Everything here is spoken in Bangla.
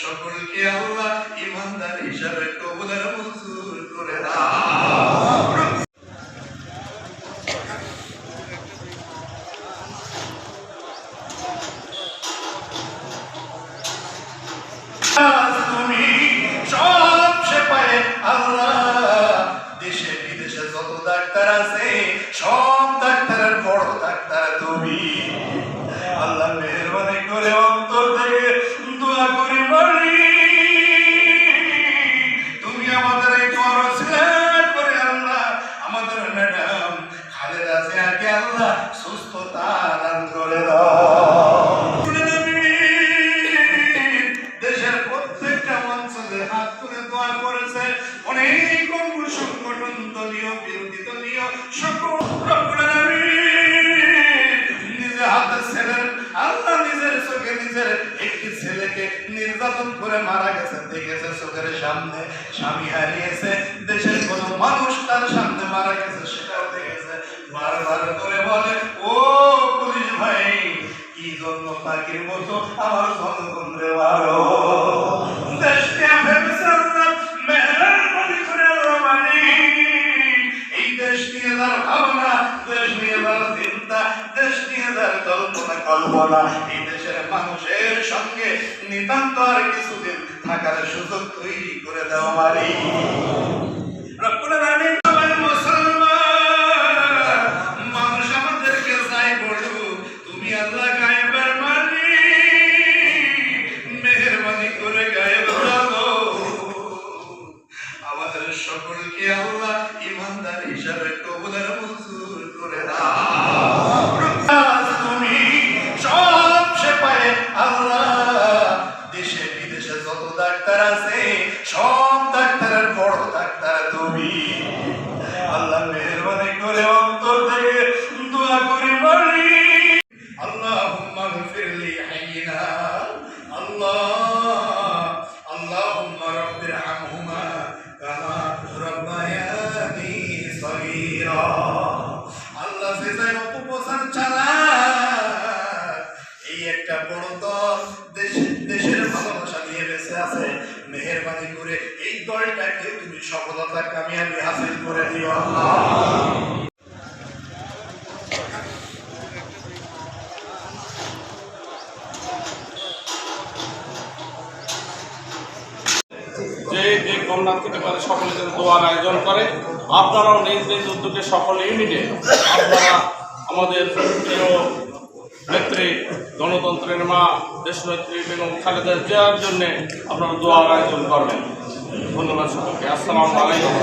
সকলকে আল্লাহ ইমানদার হিসাবে কবুলের মঞ্জুর ডাক্তার আছে, সব ডাক্তারের বড় ডাক্তার তুমি। আল্লাহ মেহরবানি করে অন্তর থেকে দোয়া করি বলি তুমি আমাদের এই খরচ করে আল্লাহ, আমাদের ম্যাডাম খালেদা জিয়াকে আল্লাহ সুস্থতা দান করে দেশের প্রত্যেকটা অঞ্চলে হাত তুলে দোয়া করেছে অনেক সংগঠন দলীয় বিরোধী দলীয় সকল নির্যাতন করে মারা গেছে দেখেছে চোখের সামনে স্বামী হারিয়েছে দেশের কোন মানুষ তার সামনে মারা গেছে সেটাও দেখেছে বারবার করে বলে ও পুলিশ ভাই কি জন্য পাখির মতো আমার জনগণ দেশকে ভেবেছে কল্পনা কল্পনা এই দেশের মানুষের সঙ্গে নিতান্ত আর কিছুদিন থাকার সুযোগ তৈরি করে দেওয়া মারি সকলকে আল্লাহ ইমানদার হিসাবে কবুলের মঞ্জুর আল্লাহ মেহরবানি করে অন্তর থেকে দোয়া করি বলি আছে। মেহেরবানি করে এই দলটাকে তুমি সফলতা কামিয়াবি হাসিল করে দিও। যে যে সকলে আয়োজন করে। আপনারাও নিজ নিজ উদ্যোগে সকল ইউনিটে আপনারা আমাদের নেত্রী গণতন্ত্রের মা, দেশনেত্রী বেগম খালেদা জিয়ার জন্য আপনারা দোয়ার আয়োজন করবেন। ধন্যবাদ সকলকে আসসালামু আলাইকুম।